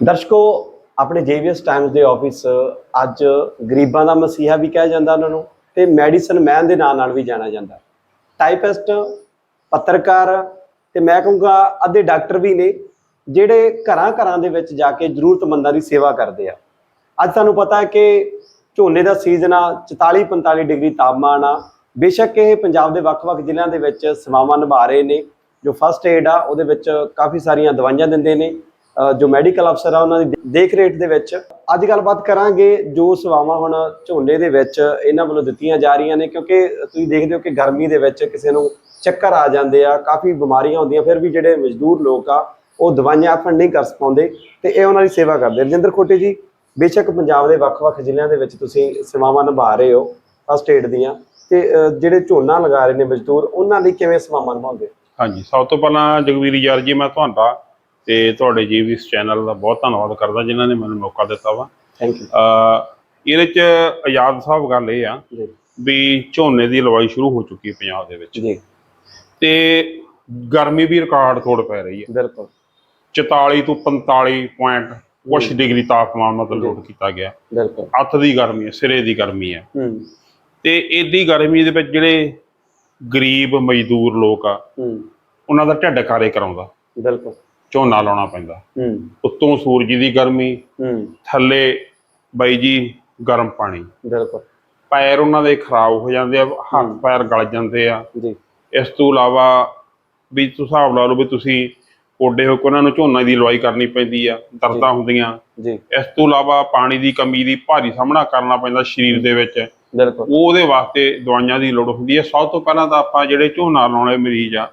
ਦਰਸ਼ਕੋ, ਆਪਣੇ ਜੇਵੀਐਸ ਟਾਈਮਜ਼ ਦੇ ਆਫਿਸ ਅੱਜ ਗਰੀਬਾਂ ਦਾ ਮਸੀਹਾ ਵੀ ਕਿਹਾ ਜਾਂਦਾ ਉਹਨਾਂ ਨੂੰ ਤੇ ਮੈਡੀਸਨ ਮੈਨ ਦੇ ਨਾਂ ਨਾਲ ਵੀ ਜਾਣਿਆ ਜਾਂਦਾ। ਟਾਈਪਿਸਟ ਪੱਤਰਕਾਰ ਤੇ ਮੈਂ ਕਹੂੰਗਾ ਅੱਧੇ ਡਾਕਟਰ ਵੀ ਨੇ, ਜਿਹੜੇ ਘਰਾਂ ਘਰਾਂ ਦੇ ਵਿੱਚ ਜਾ ਕੇ ਜ਼ਰੂਰਤਮੰਦਾਂ ਦੀ ਸੇਵਾ ਕਰਦੇ ਆ। ਅੱਜ ਤੁਹਾਨੂੰ ਪਤਾ ਹੈ ਕਿ ਝੋਨੇ ਦਾ ਸੀਜ਼ਨ ਆ 44 45 ਡਿਗਰੀ ਤਾਪਮਾਨ ਆ। ਬੇਸ਼ੱਕ ਇਹ ਪੰਜਾਬ ਦੇ ਵੱਖ-ਵੱਖ ਜ਼ਿਲ੍ਹਿਆਂ ਦੇ ਵਿੱਚ ਸੇਵਾਵਾਂ ਨਿਭਾ ਰਹੇ ਨੇ, ਜੋ ਫਸਟ ਏਡ ਆ, ਉਹਦੇ ਵਿੱਚ ਕਾਫੀ ਸਾਰੀਆਂ ਦਵਾਈਆਂ ਦਿੰਦੇ ਨੇ ਜੋ ਮੈਡੀਕਲ ਅਫਸਰ ਆ, ਉਹਨਾਂ ਦੀ ਦੇਖ ਰੇਖ ਦੇ ਵਿੱਚ। ਅੱਜ ਗੱਲਬਾਤ ਕਰਾਂਗੇ ਜੋ ਸੇਵਾਵਾਂ ਹੁਣ ਝੋਨੇ ਦੇ ਵਿੱਚ ਇਹਨਾਂ ਵੱਲੋਂ ਦਿੱਤੀਆਂ ਜਾ ਰਹੀਆਂ ਨੇ, ਕਿਉਂਕਿ ਤੁਸੀਂ ਦੇਖਦੇ ਹੋ ਕਿ ਗਰਮੀ ਦੇ ਵਿੱਚ ਕਿਸੇ ਨੂੰ ਚੱਕਰ ਆ ਜਾਂਦੇ ਆ, ਕਾਫੀ ਬਿਮਾਰੀਆਂ ਹੁੰਦੀਆਂ, ਫਿਰ ਵੀ ਜਿਹੜੇ ਮਜ਼ਦੂਰ ਲੋਕ ਆ, ਉਹ ਦਵਾਈਆਂ ਅਫਨ ਨਹੀਂ ਕਰ ਪਾਉਂਦੇ, ਤੇ ਇਹ ਉਹਨਾਂ ਦੀ ਸੇਵਾ ਕਰਦੇ। ਰਜਿੰਦਰ ਖੋਟੇ ਜੀ ਬੇਸ਼ੱਕ ਪੰਜਾਬ ਦੇ ਵੱਖ-ਵੱਖ ਜ਼ਿਲ੍ਹਿਆਂ ਦੇ ਵਿੱਚ ਤੁਸੀਂ ਸੇਵਾਵਾਂ ਨਿਭਾ ਰਹੇ ਹੋ ਫਸਟ ਏਡ ਦੀਆਂ। ਤੇ ਜਿਹੜੇ ਝੋਨਾ ਲਗਾ ਰਹੇ ਨੇ ਮਜ਼ਦੂਰ ਉਹਨਾਂ ਲਈ ਕਿਵੇਂ ਸੇਵਾਵਾਂ ਨਿਭਾਉਂਦੇ? ਹਾਂਜੀ ਸਭ ਤੋਂ ਪਹਿਲਾਂ ਜਗਵੀਰ ਯਾਰ ਜੀ ਮੈਂ ਤੁਹਾਡਾ ਤੇ ਤੁਹਾਡੇ ਜੀਵੀਸ ਚੈਨਲ ਦਾ ਬਹੁਤ ਧੰਨਵਾਦ ਕਰਦਾ ਜਿਨ੍ਹਾਂ ਨੇ ਮੈਨੂੰ ਮੌਕਾ ਦਿੱਤਾ ਵਾ। ਥੈਂਕ ਯੂ ਇਹਦੇ ਚ ਆਜ਼ਾਦ ਸਾਹਿਬ ਗੱਲ ਇਹ ਆ ਜੀ। ਵੀ ਝੋਨੇ ਦੀ ਲਵਾਈ ਸ਼ੁਰੂ ਹੋ ਚੁੱਕੀ ਹੈ ਪੰਜਾਬ ਦੇ ਵਿੱਚ। ਜੀ। ਤੇ ਗਰਮੀ ਵੀ ਰਿਕਾਰਡ ਤੋੜ ਪੈ ਰਹੀ ਹੈ। ਬਿਲਕੁਲ। 44 ਤੋਂ 45 ਪੁਆਇੰਟ ਕੁਛ ਡਿਗਰੀ ਤਾਪਮਾਨ ਮਤਲਬ ਨੋਟ ਕੀਤਾ ਗਿਆ। ਬਿਲਕੁਲ। ਅੱਤ ਦੀ ਗਰਮੀ ਹੈ ਸਿਰੇ ਦੀ ਗਰਮੀ ਹੈ। ਹੂੰ। ਤੇ ਏਡੀ ਗਰਮੀ ਦੇ ਵਿੱਚ ਜਿਹੜੇ ਗਰੀਬ ਮਜ਼ਦੂਰ ਲੋਕ ਆ ਹੂੰ। ਉਹਨਾਂ ਦਾ ਢਿੱਡ ਕਾਰੇ ਕਰਾਉਂਦਾ। ਬਿਲਕੁਲ। ਝੋਨਾ ਲਾਉਣਾ ਪੈਂਦਾ। ਹੂੰ। ਉੱਤੋਂ ਸੂਰਜ ਦੀ ਗਰਮੀ ਹੂੰ। ਥੱਲੇ ਬਾਈ ਜੀ ਗਰਮ ਪਾਣੀ। ਬਿਲਕੁਲ। ਪੈਰ ਉਹਨਾਂ ਦੇ ਖਰਾਬ ਹੋ ਜਾਂਦੇ ਆ ਹੱਥ ਪੈਰ ਗਲ ਜਾਂਦੇ ਆ। ਜੀ। ਇਸ ਤੋਂ ਇਲਾਵਾ ਵੀ ਤੁਸੀਂ ਹਿਸਾਬ ਲਾ ਲਓ ਵੀ ਤੁਸੀਂ ਓਡੇ ਹੋ ਕੇ ਉਹਨਾਂ ਨੂੰ ਝੋਨਾ ਦੀ ਲਵਾਈ ਕਰਨੀ ਪੈਂਦੀ ਆ ਦਰਦਾਂ ਹੁੰਦੀਆਂ। ਜੀ। ਇਸ ਤੋਂ ਇਲਾਵਾ ਪਾਣੀ ਦੀ ਕਮੀ ਦੀ ਭਾਰੀ ਸਾਹਮਣਾ ਕਰਨਾ ਪੈਂਦਾ ਸਰੀਰ ਦੇ ਵਿੱਚ। ਬਿਲਕੁਲ। ਉਹਦੇ ਵਾਸਤੇ ਦਵਾਈਆਂ ਦੀ ਲੋੜ ਹੁੰਦੀ ਹੈ ਸਭ ਤੋਂ ਪਹਿਲਾਂ ਤਾਂ ਆਪਾਂ ਜਿਹੜੇ ਝੋਨਾ ਲਾਉਣ ਮਰੀਜ਼ ਆ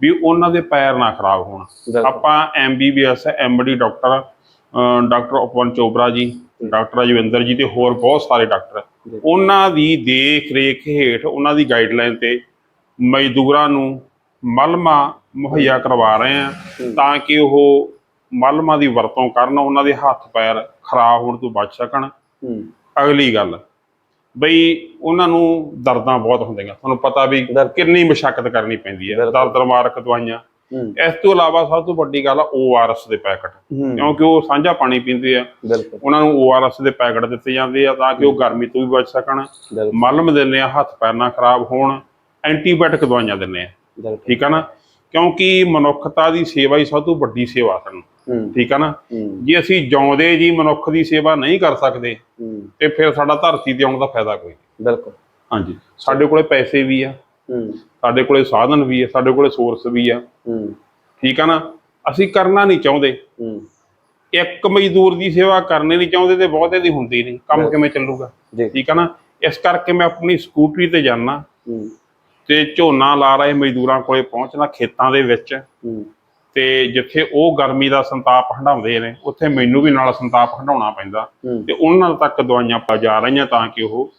ਵੀ ਉਹਨਾਂ ਦੇ ਪੈਰ ਨਾ ਖਰਾਬ ਹੋਣ। ਆਪਾਂ MBBS MD doctor uh doctor Upvan Chopra ji doctor Rajwinder ਜੀ ਤੇ ਹੋਰ ਬਹੁਤ ਸਾਰੇ ਡਾਕਟਰ। ਉਹਨਾਂ ਦੀ ਦੇਖ ਰੇਖ ਹੇਠ ਉਹਨਾਂ ਦੀ ਗਾਈਡਲਾਈਨ ਤੇ ਮਜ਼ਦੂਰਾਂ ਨੂੰ ਮਲਮਾ ਮੁਹੱਈਆ ਕਰਵਾ ਰਹੇ ਆ ਤਾਂ ਕਿ ਉਹ ਮਲਮਾ ਦੀ ਵਰਤੋਂ ਕਰਨ ਉਹਨਾਂ ਦੇ ਹੱਥ ਪੈਰ ਖਰਾਬ ਹੋਣ ਤੋਂ ਬਚ ਸਕਣ। ਅਗਲੀ ਗੱਲ ਬਈ ਉਹਨਾਂ ਨੂੰ ਦਰਦਾਂ ਬਹੁਤ ਹੁੰਦੀਆਂ। ਤੁਹਾਨੂੰ ਪਤਾ ਵੀ। ਕਿੰਨੀ ਮਸ਼ੱਕਤ ਕਰਨੀ ਪੈਂਦੀ ਹੈ। ਦਰਦ ਮਾਰਕ ਦਵਾਈਆਂ ਇਸ ਤੋਂ ਇਲਾਵਾ ਸਭ ਤੋਂ ਵੱਡੀ ਗੱਲ ਆ ORS ਦੇ ਪੈਕਟ। ਕਿਉਂਕਿ ਉਹ ਸਾਂਝਾ ਪਾਣੀ ਪੀਂਦੇ ਆ। ਉਹਨਾਂ ਨੂੰ ORS ਦੇ ਪੈਕਟ ਦਿੱਤੇ ਜਾਂਦੇ ਆ ਤਾਂ ਕਿ ਉਹ ਗਰਮੀ ਤੋਂ ਵੀ ਬਚ ਸਕਣ। ਮਲਮ ਦਿੰਦੇ ਆ ਹੱਥ ਪੈਰ ਨਾ ਖਰਾਬ ਹੋਣ। ਐਂਟੀਬਾਇਓਟਿਕ ਦਵਾਈਆਂ ਦਿੰਦੇ ਆ। ਠੀਕ ਆ ਨਾ? ਕਿਉਂਕਿ ਮਨੁੱਖਤਾ ਦੀ ਸੇਵਾ ਹੀ ਸਭ ਤੋਂ ਵੱਡੀ ਸੇਵਾ ਸਾਨੂੰ। ਹੂੰ। ਠੀਕ ਆ ਨਾ? ਹੂੰ। ਜੇ ਅਸੀਂ ਜਿਉਂਦੇ ਜੀ ਮਨੁੱਖ ਦੀ ਸੇਵਾ ਨਹੀਂ ਕਰ ਸਕਦੇ ਹੂੰ। ਤੇ ਫਿਰ ਸਾਡਾ ਧਰਤੀ ਤੇ ਆਉਣ ਦਾ ਫਾਇਦਾ ਕੋਈ ਨਹੀਂ। ਬਿਲਕੁਲ। ਹਾਂਜੀ। ਸਾਡੇ ਕੋਲੇ ਪੈਸੇ ਵੀ ਆ। ਹੂੰ। ਸਾਡੇ ਕੋਲੇ ਸਾਧਨ ਵੀ ਆ। ਸਾਡੇ ਕੋਲੇ ਸੋਰਸ ਵੀ ਆ। ਹੂੰ। ਠੀਕ ਆ ਨਾ? ਅਸੀਂ ਕਰਨਾ ਨਹੀਂ ਚਾਹੁੰਦੇ। ਹੂੰ। ਇੱਕ ਮਜ਼ਦੂਰ ਦੀ ਸੇਵਾ ਕਰਨੀ ਨਹੀਂ ਚਾਹੁੰਦੇ ਤੇ ਬਹੁਤੇ ਦੀ ਹੁੰਦੀ ਨਹੀਂ। ਕੰਮ ਕਿਵੇਂ ਚੱਲੂਗਾ? ਠੀਕ ਆ ਨਾ? ਇਸ ਕਰਕੇ ਮੈਂ ਆਪਣੀ ਸਕੂਟਰੀ ਤੇ ਜਾਣਾ ਹੂੰ। ਤੇ ਝੋਨਾ ਲਾ ਰਹੇ ਮਜ਼ਦੂਰਾਂ ਕੋਲੇ ਪਹੁੰਚਣਾ ਖੇਤਾਂ ਦੇ ਵਿੱਚ। ਤੇ ਜਿੱਥੇ ਉਹ ਗਰਮੀ ਦਾ ਸੰਤਾਪ ਹੰਡਾਉਂਦੇ ਨੇ ਉੱਥੇ ਮੈਨੂੰ ਵੀ ਨਾਲ ਸੰਤਾਪ ਹੰਡਾਉਣਾ ਪੈਂਦਾ। ਤੇ ਉਹਨਾਂ ਤੱਕ ਦਵਾਈਆਂ ਪਹੁੰਚਾ ਰਹੀਆਂ ਤਾਂ ਕਿ ਉਹ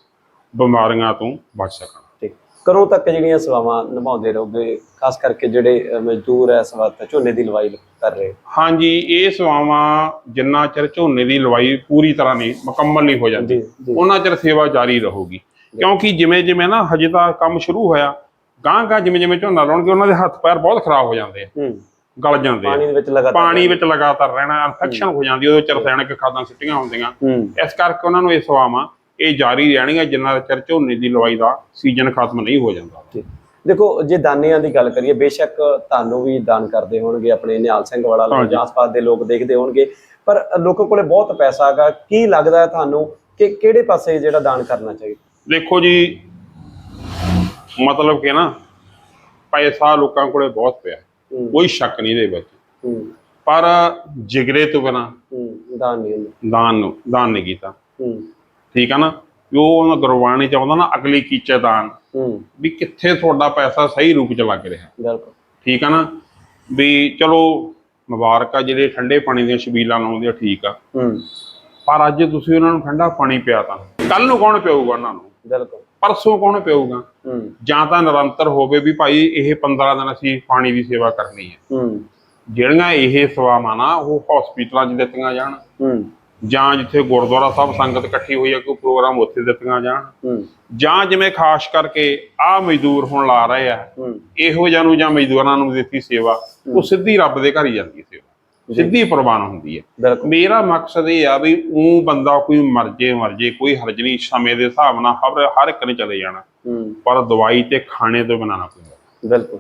ਬਿਮਾਰੀਆਂ ਤੋਂ ਬਚ ਸਕਣ। ਠੀਕ ਕਰੋਂ ਤੱਕ ਜਿਹੜੀਆਂ ਸੇਵਾਵਾਂ ਨਿਭਾਉਂਦੇ ਰਹੋਗੇ? ਖਾਸ ਕਰਕੇ ਜਿਹੜੇ ਮਜ਼ਦੂਰ ਇਸ ਵਕਤ ਝੋਨੇ ਦੀ ਲਵਾਈ ਕਰ ਰਹੇ। ਹਾਂਜੀ ਇਹ ਸੇਵਾਵਾਂ ਜਿੰਨਾ ਚਿਰ ਝੋਨੇ ਦੀ ਲਵਾਈ ਪੂਰੀ ਤਰ੍ਹਾਂ ਨਹੀਂ ਮੁਕੰਮਲ ਨਹੀਂ ਹੋ ਜਾਂਦੀ। ਜੀ ਜੀ। ਉਹਨਾਂ ਚਿਰ ਸੇਵਾ ਜਾਰੀ ਰਹੂਗੀ। ਕਿਉਂਕਿ ਜਿਵੇਂ ਜਿਵੇਂ ਨਾ ਹਜੇ ਤਾਂ ਕੰਮ ਸ਼ੁਰੂ ਹੋਇਆ ਗਾਂ ਗਾਂ ਜਿਵੇਂ ਜਿਵੇਂ ਝੋਨਾ ਲਾਉਣਗੇ ਉਹਨਾਂ ਦੇ ਹੱਥ ਪੈਰ ਬਹੁਤ ਖਰਾਬ ਹੋ ਜਾਂਦੇ ਆ। ਗਲ ਜਾਂਦੇ ਪਾਣੀ ਦੇ ਵਿੱਚ ਲਗਾਤਾਰ ਪਾਣੀ ਵਿੱਚ ਲਗਾਤਾਰ ਰਹਿਣਾ ਇਨਫੈਕਸ਼ਨ ਹੋ। ਜਾਂਦੀ ਉਹਦੇ ਚ ਰਸਾਇਣਕ ਖਾਦਾਂ ਸਿੱਟੀਆਂ ਹੁੰਦੀਆਂ। ਇਸ ਕਰਕੇ ਉਹਨਾਂ ਨੂੰ ਇਹ ਸੇਵਾਵਾਂ ਇਹ ਜਾਰੀ ਰਹਿਣਗੀਆਂ ਜਿੰਨਾ ਚਿਰ ਝੋਨੇ ਦੀ ਲਵਾਈ ਦਾ ਸੀਜ਼ਨ ਖਤਮ ਨਹੀਂ ਹੋ ਜਾਂਦਾ। ਦੇਖੋ ਜੇ ਦਾਨਿਆਂ ਦੀ ਗੱਲ ਕਰੀਏ ਬੇਸ਼ੱਕ ਤੁਹਾਨੂੰ ਵੀ ਦਾਨ ਕਰਦੇ ਹੋਣਗੇ ਆਪਣੇ ਨਿਹਾਲ ਸਿੰਘ ਵਾਲਾ ਲੋਕ ਆਸ-ਪਾਸ ਦੇ ਲੋਕ ਦੇਖਦੇ ਹੋਣਗੇ ਪਰ ਲੋਕਾਂ ਕੋਲੇ ਬਹੁਤ ਪੈਸਾ ਹੈਗਾ। ਕੀ ਲੱਗਦਾ ਤੁਹਾਨੂੰ ਕਿ ਕਿਹੜੇ ਪਾਸੇ ਜਿਹੜਾ ਦਾਨ ਕਰਨਾ ਚਾਹੀਦਾ? ਦੇਖੋ ਜੀ ਮਤਲਬ ਕਿ ਨਾ ਪੈਸਾ ਲੋਕਾਂ ਕੋਲੇ ਬਹੁਤ ਪਿਆ। ਕੋਈ ਸ਼ੱਕ ਨਹੀਂ ਇਹਦੇ ਵਿੱਚ। ਪਰ ਜਿਗਰੇ ਤੋਂ ਬਿਨਾ ਦਾਨ ਨਹੀਂ ਹੁੰਦਾ। ਦਾਨ ਨੂੰ ਦਾਨ ਨਹੀਂ ਕੀਤਾ। ਠੀਕ ਆ ਨਾ? ਉਹ ਉਹਨਾਂ ਗੁਰਬਾਣੀ ਚਾਹੁੰਦਾ ਨਾ ਅਗਲੀ ਕੀਚੇ ਦਾਨ। ਵੀ ਕਿੱਥੇ ਤੁਹਾਡਾ ਪੈਸਾ ਸਹੀ ਰੂਪ ਚ ਲੱਗ ਰਿਹਾ। ਬਿਲਕੁਲ। ਠੀਕ ਆ ਨਾ? ਵੀ ਚਲੋ ਮੁਬਾਰਕ ਆ ਜਿਹੜੇ ਠੰਡੇ ਪਾਣੀ ਦੀਆਂ ਛਬੀਲਾਂ ਲਾਉਂਦੇ ਆ ਠੀਕ ਆ। ਪਰ ਅੱਜ ਤੁਸੀਂ ਉਹਨਾਂ ਨੂੰ ਠੰਡਾ ਪਾਣੀ ਪਿਆ ਤਾਂ ਕੱਲ ਨੂੰ ਕੌਣ ਪਿਆਊਗਾ ਉਹਨਾਂ ਨੂੰ? ਬਿਲਕੁਲ। ਪਰਸੋਂ ਕੌਣ ਪਿਆਊਗਾ ਜਾਂ ਤਾਂ ਨਿਰੰਤਰ ਹੋਵੇ ਵੀ ਭਾਈ ਇਹ 15 ਦਿਨ ਅਸੀਂ ਪਾਣੀ ਦੀ ਸੇਵਾ ਕਰਨੀ ਹੈ। ਜਿਹੜੀਆਂ ਇਹ ਸੇਵਾਵਾਂ ਨਾ ਉਹ ਹਸਪੀਟਲਾਂ 'ਚ ਦਿੱਤੀਆਂ ਜਾਣ। ਜਾਂ ਜਿੱਥੇ ਗੁਰਦੁਆਰਾ ਸਾਹਿਬ ਸੰਗਤ ਇਕੱਠੀ ਹੋਈ ਹੈ ਕੋਈ ਪ੍ਰੋਗਰਾਮ ਉੱਥੇ ਦਿੱਤੀਆਂ ਜਾਣ। ਜਾਂ ਜਿਵੇਂ ਖਾਸ ਕਰਕੇ ਆ ਮਜ਼ਦੂਰ ਹੁਣ ਲਾ ਰਹੇ ਆ ਇਹੋ ਜਿਹਾ ਨੂੰ ਜਾਂ ਮਜ਼ਦੂਰਾਂ ਨੂੰ ਦਿੱਤੀ ਸੇਵਾ ਉਹ ਸਿੱਧੀ ਰੱਬ ਦੇ ਘਰ ਹੀ ਜਾਂਦੀ ਹੈ ਸਿੱਧੀ ਪ੍ਰਵਾਨ ਹੁੰਦੀ ਹੈ। ਮੇਰਾ ਮਕਸਦ ਇਹ ਆ ਵੀ ਉਹ ਬੰਦਾ ਕੋਈ ਮਰਜੇ ਮਰਜੇ ਕੋਈ ਹਰਜ ਨਹੀਂ ਸਮੇਂ ਦੇ ਹਿਸਾਬ ਨਾਲ ਹਰ ਹਰ ਇੱਕ ਨੇ ਚਲੇ ਜਾਣਾ। ਪਰ ਦਵਾਈ ਤੇ ਖਾਣੇ ਤੋਂ ਬਣਾਉਣਾ ਪਊਗਾ ਬਿਲਕੁਲ।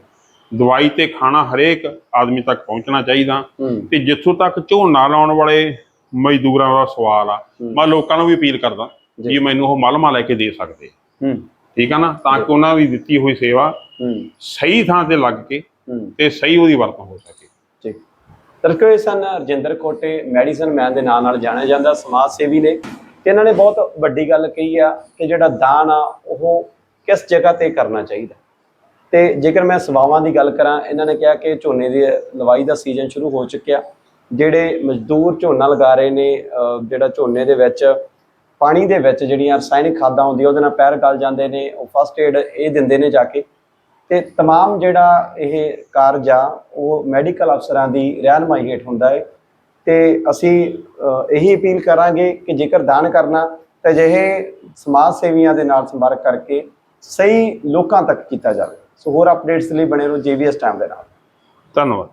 ਦਵਾਈ ਤੇ ਖਾਣਾ ਹਰੇਕ ਆਦਮੀ ਤੱਕ ਪਹੁੰਚਣਾ ਚਾਹੀਦਾ। ਤੇ ਜਿੱਥੋਂ ਤੱਕ ਝੋਨਾ ਲਾਉਣ ਵਾਲੇ ਮਜ਼ਦੂਰਾਂ ਦਾ ਸਵਾਲ ਆ ਮੈਂ ਲੋਕਾਂ ਨੂੰ ਵੀ ਅਪੀਲ ਕਰਦਾ ਜੀ। ਮੈਨੂੰ ਉਹ ਮਲਮਾ ਲੈ ਕੇ ਦੇ ਸਕਦੇ। ਹੂੰ। ਠੀਕ ਆ ਨਾ? ਤਾਂ ਕਿ ਉਹਨਾਂ ਦੀ ਦਿੱਤੀ ਹੋਈ ਸੇਵਾ ਸਹੀ ਥਾਂ ਤੇ ਲੱਗ ਕੇ ਤੇ ਸਹੀ ਉਹਦੀ ਵਰਤੋਂ ਹੋ ਸਕੇ। ਜੀ ਦਰਸ਼ਕੋ ਸਨ ਰਜਿੰਦਰ ਕੋਟੇ, ਮੈਡੀਸਨ ਮੈਨ ਦੇ ਨਾਂ ਨਾਲ ਜਾਣਿਆ ਜਾਂਦਾ, ਸਮਾਜ ਸੇਵੀ ਨੇ। ਤੇ ਇਹਨਾਂ ਨੇ ਬਹੁਤ ਵੱਡੀ ਗੱਲ ਕਹੀ ਆ ਕਿ ਜਿਹੜਾ ਦਾਨ ਆ, ਉਹ ਕਿਸ ਜਗ੍ਹਾ ਤੇ ਕਰਨਾ ਚਾਹੀਦਾ। ਤੇ ਜੇਕਰ ਮੈਂ ਸਵਾਵਾਂ ਦੀ ਗੱਲ ਕਰਾਂ, ਇਹਨਾਂ ਨੇ ਕਿਹਾ ਕਿ ਝੋਨੇ ਦੀ ਲਵਾਈ ਦਾ ਸੀਜ਼ਨ ਸ਼ੁਰੂ ਹੋ ਚੁੱਕਿਆ। ਜਿਹੜੇ ਮਜ਼ਦੂਰ ਝੋਨਾ ਲਗਾ ਰਹੇ ਨੇ ਜਿਹੜਾ ਝੋਨੇ ਦੇ ਵਿੱਚ, ਪਾਣੀ ਦੇ ਵਿੱਚ ਜਿਹੜੀਆਂ ਰਸਾਇਣਿਕ ਖਾਦਾਂ ਹੁੰਦੀਆਂ, ਉਹਦੇ ਨਾਲ ਪੈਰ ਗਲ ਜਾਂਦੇ ਨੇ, ਉਹ ਫਸਟ ਏਡ ਇਹ ਦਿੰਦੇ ਨੇ ਜਾ ਕੇ। ਤੇ तमाम ਜਿਹੜਾ ਇਹ ਕਾਰਜ ਆ ਉਹ ਮੈਡੀਕਲ ਅਫਸਰਾਂ ਦੀ ਰਹਿਨਮਾਈ ਹੇਠ ਹੁੰਦਾ ਹੈ ਤੇ ਅਸੀਂ ਅਹ, ਇਹੀ ਅਪੀਲ ਕਰਾਂਗੇ ਕਿ ਜੇਕਰ ਦਾਨ ਕਰਨਾ ਤਾਂ ਅਜਿਹੇ ਸਮਾਜ ਸੇਵੀਆਂ ਦੇ ਨਾਲ ਸੰਪਰਕ ਕਰਕੇ ਸਹੀ ਲੋਕਾਂ ਤੱਕ ਕੀਤਾ ਜਾਵੇ ਸੋ ਹੋਰ ਅਪਡੇਟਸ ਲਈ ਬਣੇ ਰਹੋ ਜੀਵੀਐਸ ਟਾਈਮ ਦੇ ਨਾਲ ਧੰਨਵਾਦ